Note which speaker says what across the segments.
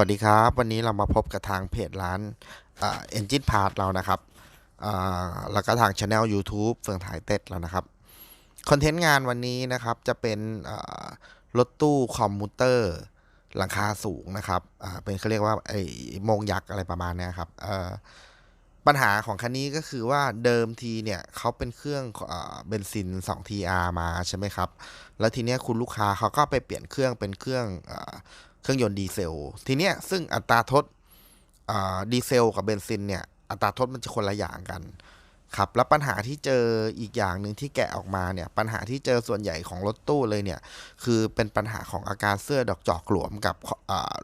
Speaker 1: สวัสดีครับ วันนี้เรามาพบกับทางเพจร้านเอ็นจินพาร์ทเรานะครับแล้วก็ทางช anel YouTube เฟืองถ่ายเต็ดเรานะครับ คอนเทนต์งานวันนี้นะครับจะเป็นรถตู้คอมมูเตอร์หลังคาสูงนะครับเป็นเขาเรียกว่าไอ้มงยักษ์อะไรประมาณนี้ครับปัญหาของคันนี้ก็คือว่าเดิมทีเนี่ยเขาเป็นเครื่องเบนซิน 2TR มาใช่ไหมครับ แล้วทีเนี้ยคุณลูกค้าเขาก็ไปเปลี่ยนเครื่องเป็นเครื่อง เครื่องยนต์ดีเซล ทีเนี้ยซึ่งอัตราทดอ่าดีเซลกับเบนซินเนี่ย อัตราทดมันจะคนละอย่างกันครับแล้วปัญหาที่เจออีกอย่างหนึ่งที่แกะออกมาเนี่ย ปัญหาที่เจอส่วนใหญ่ของรถตู้เลยเนี่ย คือเป็นปัญหาของอาการเสื้อดอกจอกหลวมกับอ่า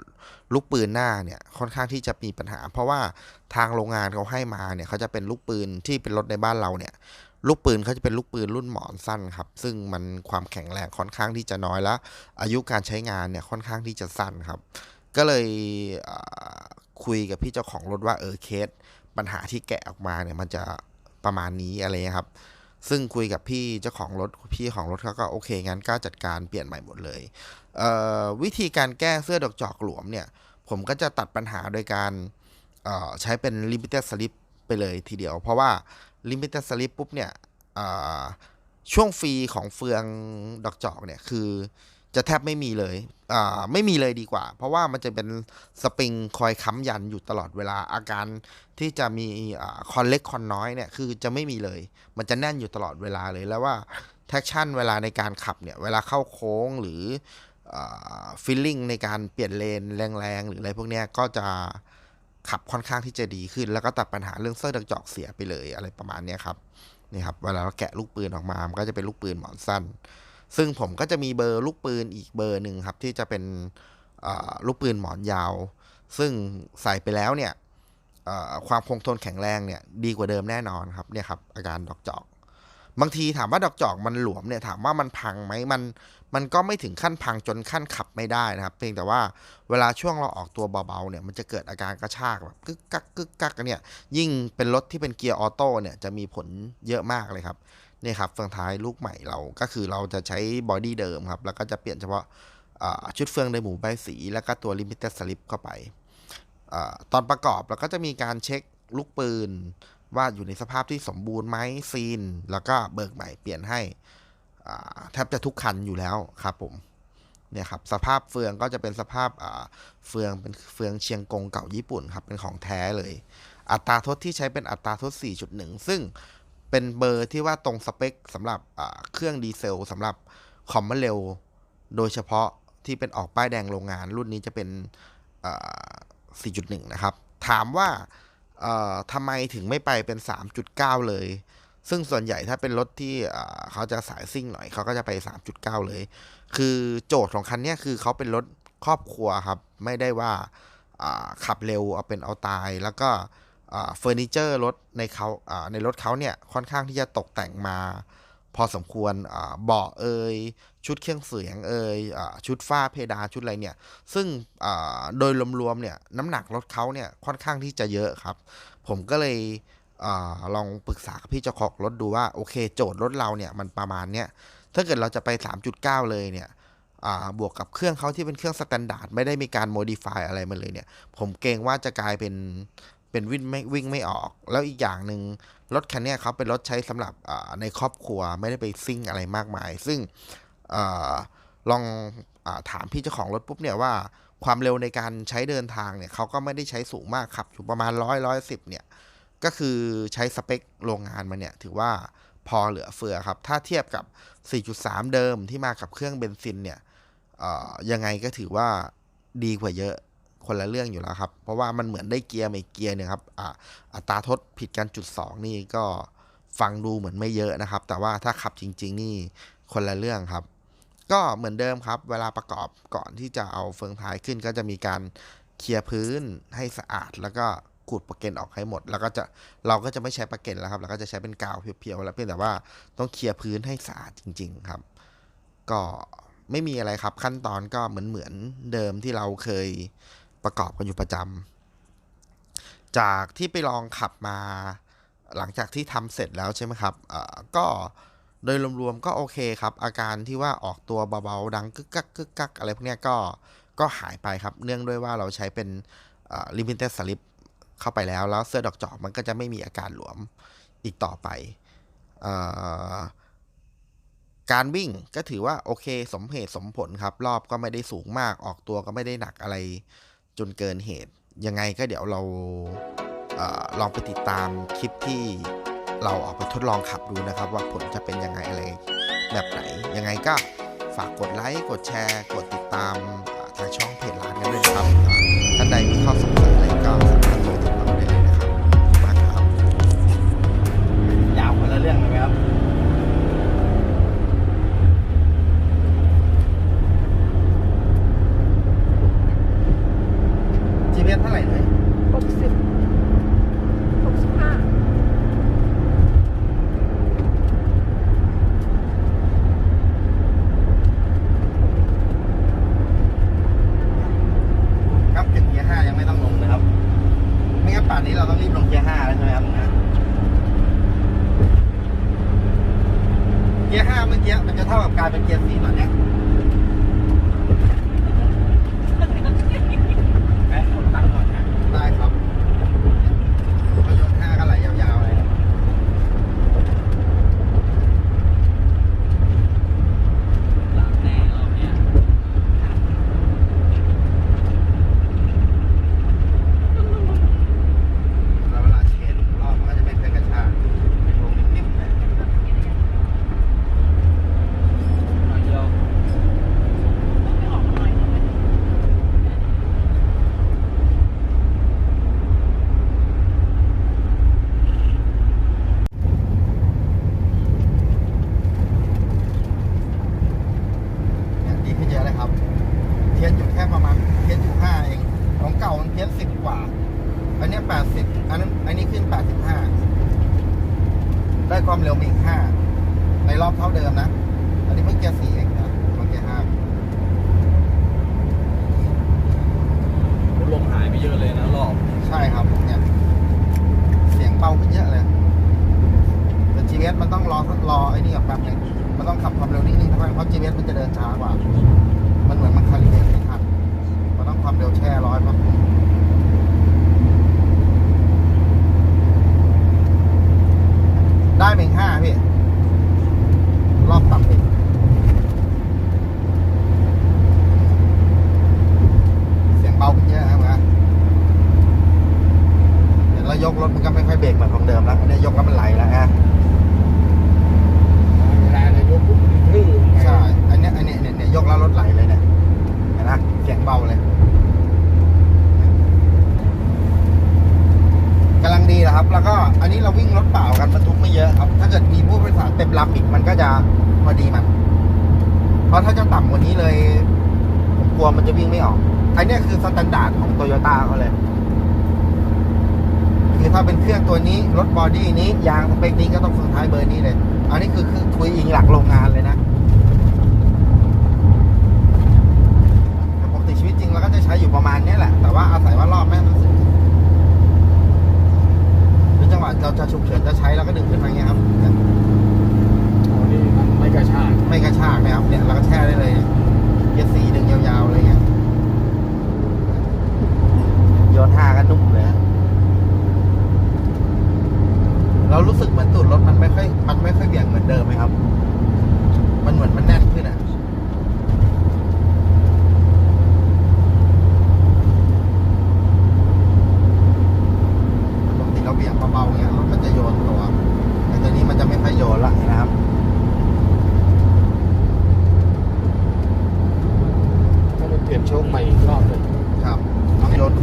Speaker 1: ลูกปืนหน้าเนี่ยค่อนข้างที่จะมีปัญหา เพราะว่าทางโรงงานเขาให้มาเนี่ยเขาจะเป็นลูกปืนที่เป็นรถในบ้านเราเนี่ย ลูกปืนเขาจะเป็นลูกปืนรุ่นหมอนสั้นครับ ซึ่งมันความแข็งแรงค่อนข้างที่จะน้อยและอายุการใช้งานเนี่ยค่อนข้างที่จะสั้นครับ ก็เลยคุยกับพี่เจ้าของรถว่าเออเคส ปัญหาที่แกะออกมาเนี่ยมันจะประมาณนี้อะไรครับ ซึ่งคุยกับพี่เจ้าของรถพี่ของรถเขาก็โอเคงั้นก็จัดการเปลี่ยนใหม่หมดเลยเวิธีการแก้เสื้อดอกจอกหลวมเนี่ย ผมก็จะตัดปัญหาโดยการใช้เป็น limited slip ไปเลยทีเดียว เพราะว่า limited slip ปุ๊บเนี่ยช่วงฟรีของเฟืองดอกจอกเนี่ยคือจะแทบไม่มีเลย อ่า ไม่มีเลยดีกว่า เพราะว่ามันจะเป็นสปริงคอยค้ำยันอยู่ตลอดเวลา อาการที่จะมีอ่าคอนเล็กคอนน้อยเนี่ย คือจะไม่มีเลย มันจะแน่นอยู่ตลอดเวลาเลย แล้วว่า traction เวลาในการขับเนี่ย เวลาเข้าโค้งหรือฟีลลิ่งในการเปลี่ยนเลนแรงๆ หรืออะไรพวกเนี้ย ก็จะ ขับค่อนข้างที่จะดีขึ้น แล้วก็ตัดปัญหาเรื่องเส้นดักจอกเสียไปเลยอะไรประมาณนี้ครับนี่ครับเวลาเราแกะลูกปืนออกมา มันก็จะเป็นลูกปืนหมอนสั้น ซึ่งผมก็จะมีเบอร์ลูกปืนอีกเบอร์หนึ่งครับที่จะเป็นลูกปืนหมอนยาว ซึ่งใส่ไปแล้วเนี่ยความคงทนแข็งแรงเนี่ยดีกว่าเดิมแน่นอนครับเนี่ยครับอาการดอกจอก บางทีถามว่าดอกจอกมันหลวมเนี่ยถามว่ามันพังไหมมันมันก็ไม่ถึงขั้นพังจนขั้นขับไม่ได้นะครับ เพียงแต่ว่าเวลาช่วงเราออกตัวเบาๆเนี่ยมันจะเกิดอาการกระชากแบบกึกกักกึกกักเนี่ยยิ่งเป็นรถที่เป็นเกียร์ออโต้เนี่ยจะมีผลเยอะมากเลยครับนี่ครับเฟืองท้ายลูกใหม่เราก็คือเราจะใช้บอดี้เดิมครับแล้วก็จะเปลี่ยนเฉพาะชุดเฟืองในหมูใบสี แล้วก็ตัว limited slip เข้าไปอตอนประกอบเราก็จะมีการเช็คลูกปืน ว่าอยู่ในสภาพที่สมบูรณ์ไหมซีน แล้วก็เบิกใหม่เปลี่ยนให้แทบจะทุกคันอยู่แล้วครับผมเนี่ยครับสภาพเฟืองก็จะเป็นสภาพเฟืองเป็นเฟืองเชียงกงเก่าญี่ปุ่นครับเป็นของแท้เลย อัตราทดที่ใช้เป็นอัตราทด 4.1 ซึ่งเป็นเบอร์ที่ว่าตรงสเปคสำหรับเครื่องดีเซลสำหรับคอมมอนเร็วโดยเฉพาะที่เป็นออกป้ายแดงโรงงานรุ่นนี้จะเป็นอ่า4.1 นะครับ ถามว่า เอ่อทำไมถึงไม่ไปเป็น 3.9 เลย ซึ่งส่วนใหญ่ถ้าเป็นรถที่เขาจะสายซิ่งหน่อยเขาก็จะไป 3.9 เลย คือโจทย์ของคันนี้คือเขาเป็นรถครอบครัวครับ ไม่ได้ว่าขับเร็วเอาเป็นเอาตาย แล้วก็เฟอร์นิเจอร์รถในเขาในรถเขาเนี่ยค่อนข้างที่จะตกแต่งมา พอสมควรเบาะเอย ชุดเครื่องเสียงเอยอชุดฝ้าเพดานชุดอะไรเนี่ย ซึ่งโดยรวมๆเนี่ยน้ำหนักรถเขาเนี่ยค่อนข้างที่จะเยอะครับ ผมก็เลยอลองปรึกษากับพี่เจ้าของรถดูว่าโอเค โจทย์รถเราเนี่ยมันประมาณเนี้ยถ้าเกิดเราจะไป 3.9 เลยเนี่ยบวกกับเครื่องเขาที่เป็นเครื่องสแตนดาร์ดไม่ได้มีการโมดิฟายอะไรมาเลยเนี่ย ผมเกรงว่าจะกลายเป็นเป็นวิ่งไม่วิ่งไม่ออก แล้วอีกอย่างหนึ่งรถคันเนี้ยเขาเป็นรถใช้สำหรับในครอบครัวไม่ได้ไปซิ่งอะไรมากมาย ซึ่ง ลองอถามพี่เจ้าของรถปุ๊บเนี่ยว่าความเร็วในการใช้เดินทางเนี่ยเขาก็ไม่ได้ใช้สูงมากขับอยู่ประมาณร้อยร้อยสิบเนี่ยก็คือใช้สเปคโรงงานมาเนี่ยถือว่าพอเหลือเฟือครับ ถ้าเทียบกับ 4.3 เดิมที่มากับเครื่องเบนซินเนี่ยยังไงก็ถือว่าดีกว่าเยอะคนละเรื่องอยู่แล้วครับ เพราะว่ามันเหมือนได้เกียร์ใหม่เกียร์หนึ่งครับออัตราทดผิดกันจุดสองนี่ก็ฟังดูเหมือนไม่เยอะนะครับ แต่ว่าถ้าขับจริง ๆ นี่คนละเรื่องครับ ก็เหมือนเดิมครับ เวลาประกอบก่อนที่จะเอาเฟืองท้ายขึ้น ก็จะมีการเคลียร์พื้นให้สะอาด แล้วก็ขูดประเก็นออกให้หมด แล้วก็จะเราก็จะไม่ใช้ประเก็นแล้วครับเราก็จะใช้เป็นกาวเพียวๆแล้วเพียงแต่ว่าต้องเคลียร์พื้นให้สะอาดจริง ๆ ครับ ก็ไม่มีอะไรครับ ขั้นตอนก็เหมือนเหมือนเดิมที่เราเคยประกอบกันอยู่ประจำจากที่ไปลองขับมา หลังจากที่ทำเสร็จแล้วใช่ไหมครับเอ่อก็ โดยรวมๆก็โอเคครับ อาการที่ว่าออกตัวเบาๆดังกึกกักกึกกักอะไรพวกนี้ก็
Speaker 2: ก็หายไปครับ เนื่องด้วยว่าเราใช้เป็นลิมิเต็ดสลิปเข้าไปแล้ว แล้วเสื้อดอกจอกมันก็จะไม่มีอาการหลวมอีกต่อไปออการวิ่งก็ถือว่าโอเคสมเหตุสมผลครับ รอบก็ไม่ได้สูงมากออกตัวก็ไม่ได้หนักอะไรจนเกินเหตุ ยังไงก็เดี๋ยวเราเออลองไปติดตามคลิปที่ เราออกไปทดลองขับดูนะครับ ว่าผลจะเป็นยังไงอะไรแบบไหน ยังไงก็ฝากกดไลค์ กดแชร์ กดติดตามทางช่องเพจ ต้อ
Speaker 1: งรอรอไอ้นี่กับแป๊บนึงมันต้องขับความเร็วนิ่งๆทำไมเพราะ GPS มันจะเดินช้ากว่า มันเหมือนมันคาลิเบรตไม่ทันมันต้องความเร็วแช่ร้อยแป๊บได้เมงห้าพี่รอบต่ำอีกเสียงเบาขึ้นเยอะครับนะเดี๋ยวเรายกรถมันก็ไม่ค่อยเบรกเหมือนของเดิมแล้วอันนี้ยกแล้วมันไหลแล้วฮะ
Speaker 3: เวลาจะยกปุ๊บทื่อ
Speaker 1: ใช่ อันเนี้ยอันเนี้ ยกแล้วรถไหลเลยเนี่ยเห็นไหมเสียงเบาเลยกำลังดีนะครับ แล้วก็อันนี้เราวิ่งรถเปล่ากันบรรทุกไม่เยอะครับ ถ้าเกิดมีผู้โดยสารเต็มลำอีกมันก็จะพอดีมัน เพราะถ้าจะต่ำกว่านี้เลยผมกลัวมันจะวิ่งไม่ออกอันนี้คือสแตนดาร์ดของโตโยต้าเขาเลย คือถ้าเป็นเครื่องตัวนี้ รถบอดี้นี้ ยางสเปคนี้ก็ต้องเฟืองท้ายเบอร์นี้เลย อันนี้คือคือคุยอิงหลักโรงงานเลยนะแต่ปกติชีวิตจริงเราก็จะ ใช้อยู่ประมาณเนี้ยแหละ แต่ว่าอาศัยว่ารอบแม่มันสูงหรือจังหวะเราจะฉุกเฉินจะใช้เราก็ดึงขึ้นมาอย่างเงี้ยครับเนี่ย
Speaker 3: โอ้นี่มันไม่กระชาก
Speaker 1: ไม่กระชากนะครับ เนี่ยเราก็แช่ได้เลยเนี่ยเกียร์สี่ดึงยาวๆอะไรเงี้ยโยนห้าก็นุ่มเลยฮะเรารู้สึกเหมือนตูดรถมันไม่ค่อยมันไม่ค่อยเบี่ยงเหมือนเดิมไหมครับ มันเหมือนมันแน่นขึ้นอะ ปกติเราเบี่ยงเบาๆเงี้ยรถมันจะโยนตัว แต่ตัวนี้มันจะไม่ค่อยโยนละนะครับ
Speaker 3: ถ้ามันเปลี่ยนโชคใหม่อีกรอบหนึ่ง
Speaker 1: ครับ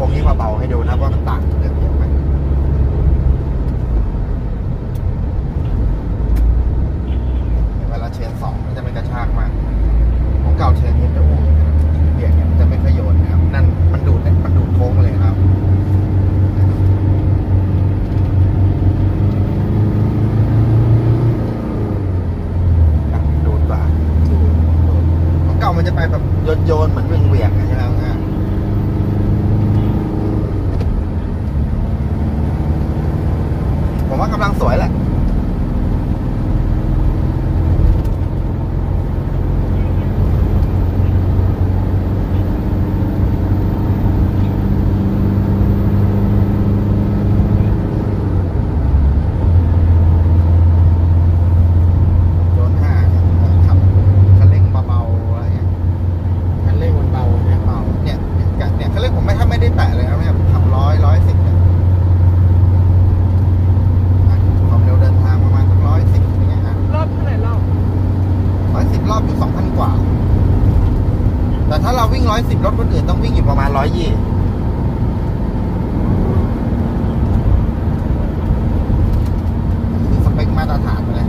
Speaker 1: ลองนี้มาเบาให้ดูนะว่ามันต่างกันเดิมยังไงเวลาเชนสองมันจะไม่กระชากมาก ของเก่าเชนนี้จะอู้เบี่ยงเนี่ยมันจะไม่ค่อยโยนนะครับ นั่นมันดูดเนี่ยมันดูดโค้งมาเลยครับ อะดูดกว่าของเก่ามันจะไปแบบโยนๆเหมือนเวียงเวียงๆอะใช่ไหมครับอะผมว่ากำลังสวยแหละ แต่ถ้าเราวิ่งร้อยสิบรถคนอื่นต้องวิ่งอยู่ประมาณร้อยยี่คือสเปคมาตรฐานไปเลย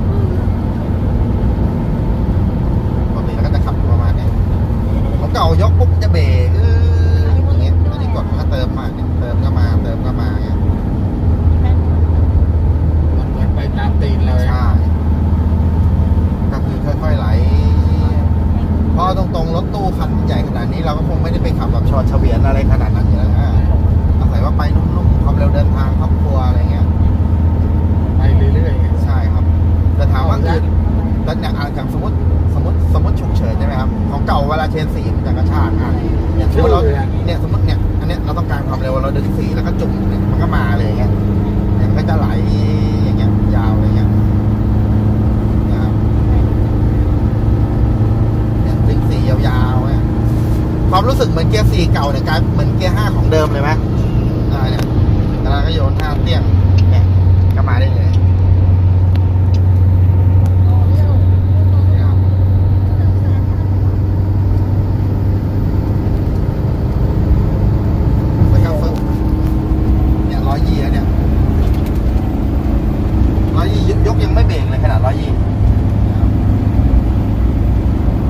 Speaker 1: ปกติเราก็จะขับประมาณเนี้ยของ เก่ายกปุ๊บจะเบรกเอออย่างเงี้ยอันนี้กดมันก็เติมมาเนี่ยเติมก็มาเติมก็มาเงี้ย
Speaker 3: มันเหมือนไปตามตีนเลย
Speaker 1: ใช่ก็คือค่อยๆไหลเพราะตรงๆรถตู้คันใหญ่ขนาดนี้เราก็คงไม่ได้ไปขับแบบชอดเฉวียนอะไรขนาดนั้นอยู่แล้วนะอาศัยว่าไปนุ่มๆความเร็วเดินทางครอบครัวอะไรเงี้ย
Speaker 3: ไปเรื่อยๆไง
Speaker 1: ใช่ครับแต่ถามว่าอื่นแต่เนี่ยอะอย่างสมมติสมมติสมมติฉุกเฉิน เก่าเวลาเชนสีมันจะกระชากอะอย่างสมมติเราเนี่ยสมมติเนี่ยอันเนี้ยเราต้องการความเร็วเราดึงสีแล้วก็จุ่มเนี่ยมันก็มาเลยอย่างเงี้ยเนี่ยมันก็จะไหลอย่างเงี้ยยาวอย่างเงี้ยนะครับเนี่ยดึงสียาวๆเนี่ยความรู้สึกเหมือนเกียร์สี่เก่าเนี่ยกลายเหมือนเกียร์ห้าของเดิมเลยไหมอ่าเนี่ยแล้วเราก็โยนห้าเตี้ยงเนี่ยก็มาได้เลย นะครับแล้วก็ฟึ๊บเนี่ยร้อยยี่แล้วเนี่ยร้อยยี่ยกยังไม่เบรกเลยขนาดร้อยยี่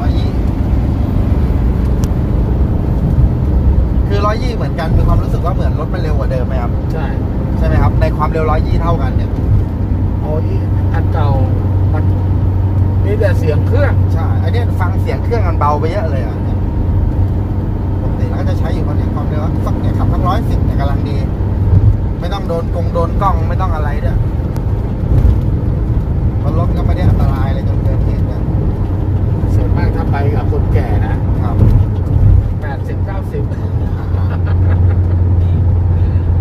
Speaker 1: ร้อยยี่คือร้อยยี่เหมือนกันมีความรู้สึกว่าเหมือนรถมันเร็วกว่าเดิมไหมครับ
Speaker 3: ใช่
Speaker 1: ใช่ไหมครับ ในความเร็วร้อยยี่เท่ากันเนี่ย
Speaker 3: โอ้ยอันเก่ามันมีแต่เสียงเครื่อง
Speaker 1: ใช่ อั นเนี้ยฟังเสียงเครื่องมันเบาไปเยอะเลยอะเนี่ยปกติเราก็จะใช้อยู่คนเนี้ยความเร็วสักเนี่ยขับสักร้อยสิบเนี่ยกำลังดี ไม่ต้องโดนกงโดนกล้องไม่ต้องอะไรด้วยเพราะรถก็ไม่ได้อันตรายอะไรจนเกินเหตุเนี่ย
Speaker 3: ส่วนมากถ้าไปกับคนแก่นะครับแปดสิบเก้าสิบ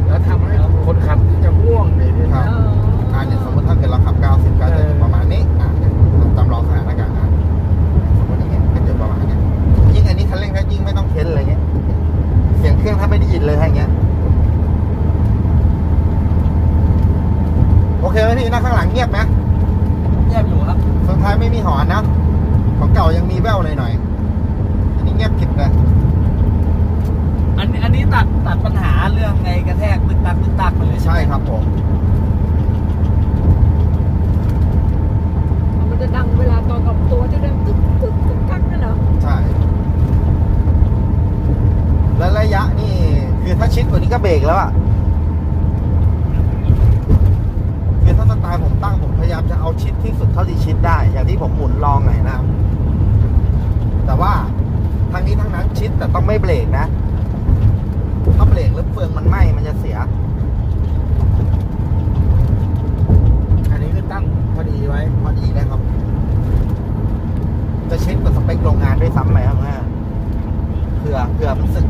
Speaker 3: แล้วทำให้คนขับจะง่วงเลยเนี่ย
Speaker 1: ครับ
Speaker 4: เออ
Speaker 1: อ่าเนี่ยสมมติถ้าเกิดเราขับ90ก็จะอยู่ประมาณนี้อ่าเนี่ยจำลองสถานการณ์อะสมมติอย่างเงี้ยก็จะประมาณเนี้ยยิ่งอันนี้คันเร่งถ้ายิ่งไม่ต้องเค้นอะไรเงี้ย เสียงเครื่องถ้าไม่ได้ยินเลยถ้าอย่างเงี้ย โอเคไหมพี่นั่งข้างหลังเงียบไหม
Speaker 2: เงียบอยู่ครับ
Speaker 1: เฟืองท้ายไม่มีหอนนะ ของเก่ายังมีแว่วหน่อยๆอันนี้เงียบกริบเลย
Speaker 2: อันนี้อันนี้ตัดตัดปัญหาเรื่องไงกระแทกตึกตักตึกตักไปเลย
Speaker 1: ใช่ครับผม
Speaker 4: มันจะดังเวลาตอนกับตัวจะดังตึ๊กตึ๊กตึ๊กกักนั่นเหรอ
Speaker 1: ใช่ แล้วระยะนี่ คือถ้าชิด กแล้วอะคือถ้าสไตล์ผมตั้งผมพยายามจะเอาชิดที่สุดเท่าที่ชิดได้ อย่างที่ผมหมุนลองหน่อยนะครับ แต่ว่าทางนี้ทั้งนั้นชิดแต่ต้องไม่เบรกนะ ถ้าเบรกแล้วเฟืองมันไหม้มันจะเสีย
Speaker 3: อันนี้คือตั้งพอดีไว้
Speaker 1: พอดีนะครับ จะเช็คกับสเปคโรงงานด้วยซ้ำไหมครับเผื่อเผื่อมันสึก